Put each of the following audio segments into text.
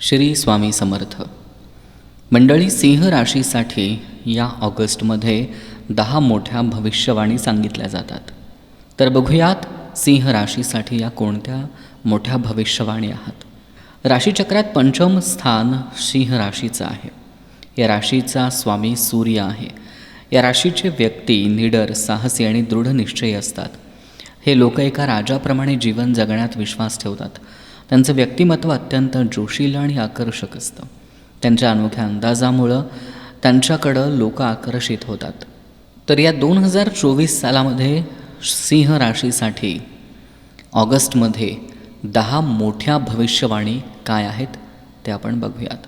श्री स्वामी समर्थ. मंडळी सिंह राशीसाठी या ऑगस्टमध्ये दहा मोठ्या भविष्यवाणी सांगितल्या जातात. तर बघूयात सिंह राशीसाठी या कोणत्या मोठ्या भविष्यवाणी आहात? राशीचक्रात पंचम स्थान सिंह राशीचं आहे. या राशीचा स्वामी सूर्य आहे. या राशीचे व्यक्ती निडर साहसी आणि दृढनिश्चयी असतात. हे लोक एका राजाप्रमाणे जीवन जगण्यात विश्वास ठेवतात. त्यांचं व्यक्तिमत्व अत्यंत जोशील आणि आकर्षक असतं. त्यांच्या अनोख्या अंदाजामुळं त्यांच्याकडं लोक आकर्षित होतात. तर या दोन हजार चोवीस सालामध्ये सिंह राशीसाठी ऑगस्टमध्ये दहा मोठ्या भविष्यवाणी काय आहेत ते आपण बघूयात.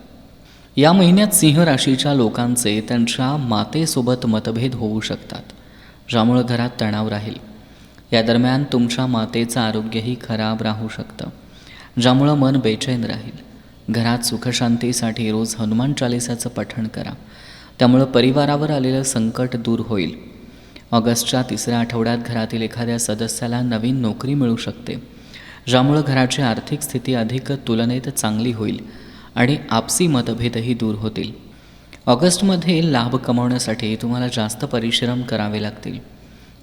या महिन्यात सिंह राशीच्या लोकांचे त्यांच्या मातेसोबत मतभेद होऊ शकतात ज्यामुळं घरात तणाव राहील. या दरम्यान तुमच्या मातेचं आरोग्यही खराब राहू शकतं. ज्यामुळं मन बेचैन राहील. घरात सुखशांतीसाठी रोज हनुमान चालिसाचं पठण करा. त्यामुळं परिवारावर आलेलं संकट दूर होईल. ऑगस्टच्या तिसऱ्या आठवड्यात घरातील एखाद्या सदस्याला नवीन नोकरी मिळू शकते. ज्यामुळं घराची आर्थिक स्थिती अधिक तुलनेत चांगली होईल आणि आपसी मतभेदही दूर होतील. ऑगस्टमध्ये लाभ कमावण्यासाठी तुम्हाला जास्त परिश्रम करावे लागतील.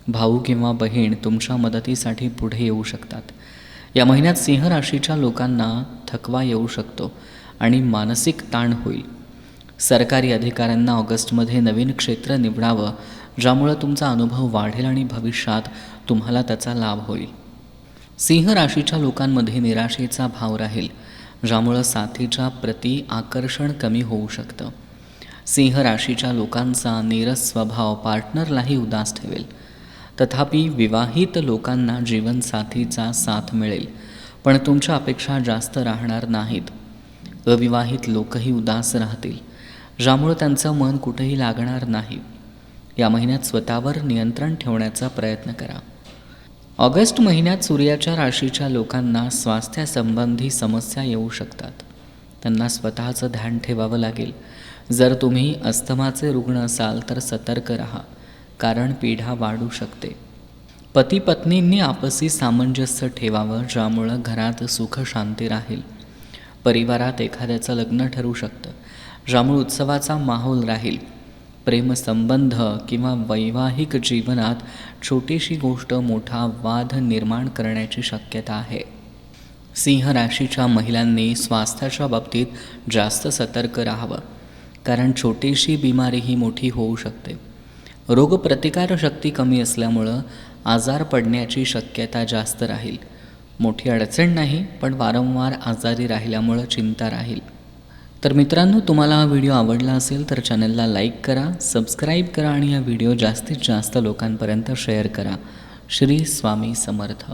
भाऊ किंवा बहीण तुमच्या मदतीसाठी पुढे येऊ शकतात. या महिन्यात सिंह राशीच्या लोकांना थकवा येऊ शकतो आणि मानसिक ताण होईल. सरकारी अधिकाऱ्यांना ऑगस्टमध्ये नवीन क्षेत्र निवडावं ज्यामुळं तुमचा अनुभव वाढेल आणि भविष्यात तुम्हाला त्याचा लाभ होईल. सिंह राशीच्या लोकांमध्ये निराशेचा भाव राहील ज्यामुळं साथीच्या प्रती आकर्षण कमी होऊ शकतं. सिंह राशीच्या लोकांचा नीरस स्वभाव पार्टनरलाही उदास ठेवेल. तथापि विवाहित लोकांना जीवनसाथीचा साथ मिळेल पण तुमच्या अपेक्षा जास्त राहणार नाहीत. अविवाहित लोकही उदास राहतील ज्यामुळं त्यांचं मन कुठेही लागणार नाही. या महिन्यात स्वतःवर नियंत्रण ठेवण्याचा प्रयत्न करा. ऑगस्ट महिन्यात सूर्याच्या राशीच्या लोकांना स्वास्थ्यासंबंधी समस्या येऊ शकतात. त्यांना स्वतःचं ध्यान ठेवावं लागेल. जर तुम्ही अस्थमाचे रुग्ण असाल तर सतर्क राहा. कारण पिढा वाढू शकते. पती पत्नींनी आपसी सामंजस्य ठेवावं ज्यामुळं घरात सुख शांती राहील. परिवारात एखाद्याचं लग्न ठरू शकतं ज्यामुळे उत्सवाचा माहोल राहील. प्रेमसंबंध किंवा वैवाहिक जीवनात छोटीशी गोष्ट मोठा वाद निर्माण करण्याची शक्यता आहे. सिंह राशीच्या महिलांनी स्वास्थ्याच्या बाबतीत जास्त सतर्क राहावं कारण छोटीशी बिमारी ही मोठी होऊ शकते. रोगप्रतिकारशक्ती कमी असल्यामुळं आजार पडण्याची शक्यता जास्त राहील. मोठी अडचण नाही पण वारंवार आजारी राहिल्यामुळं चिंता राहील. तर मित्रांनो तुम्हाला हा व्हिडिओ आवडला असेल तर चॅनलला लाईक करा सबस्क्राईब करा आणि हा व्हिडिओ जास्तीत जास्त लोकांपर्यंत शेअर करा. श्री स्वामी समर्थ.